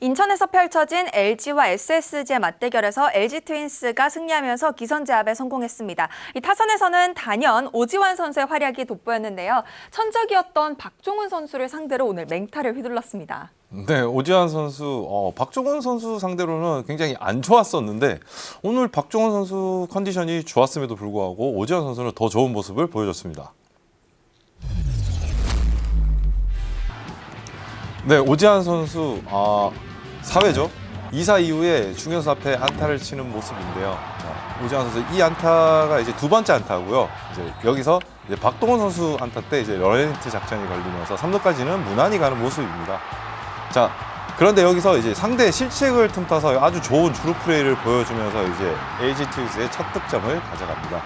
인천에서 펼쳐진 LG와 SSG의 맞대결에서 LG 트윈스가 승리하면서 기선 제압에 성공했습니다. 이 타선에서는 단연 오지환 선수의 활약이 돋보였는데요. 천적이었던 박종훈 선수를 상대로 오늘 맹타를 휘둘렀습니다. 네, 오지환 선수, 어, 박종원 선수 상대로는 굉장히 안 좋았었는데 오늘 박종원 선수 컨디션이 좋았음에도 불구하고 오지환 선수는 더 좋은 모습을 보여줬습니다. 네, 오지환 선수 아, 4회죠. 2사 이후에 중현수 앞에 안타를 치는 모습인데요. 자, 오지환 선수 이 안타가 이제 두 번째 안타고요. 이제 여기서 이제 박동원 선수 안타 때 이제 러렌트 작전이 걸리면서 3루까지는 무난히 가는 모습입니다. 자, 그런데 여기서 이제 상대의 실책을 틈타서 아주 좋은 주루 플레이를 보여주면서 이제 LG 트윈스의 첫 득점을 가져갑니다.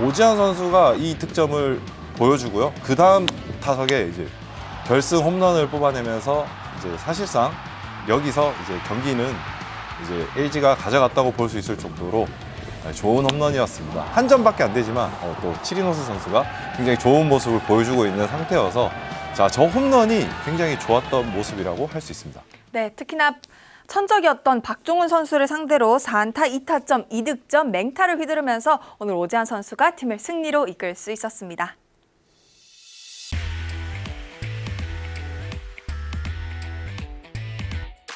오지환 선수가 이 득점을 보여주고요. 그 다음 타석에 이제 결승 홈런을 뽑아내면서 이제 사실상 여기서 이제 경기는 이제 LG가 가져갔다고 볼 수 있을 정도로 좋은 홈런이었습니다. 한 점밖에 안 되지만 어, 또 치리노스 선수가 굉장히 좋은 모습을 보여주고 있는 상태여서 자, 저 홈런이 굉장히 좋았던 모습이라고 할 수 있습니다. 네, 특히나 천적이었던 박종훈 선수를 상대로 4안타 2타점 2득점 맹타를 휘두르면서 오늘 오지환 선수가 팀을 승리로 이끌 수 있었습니다.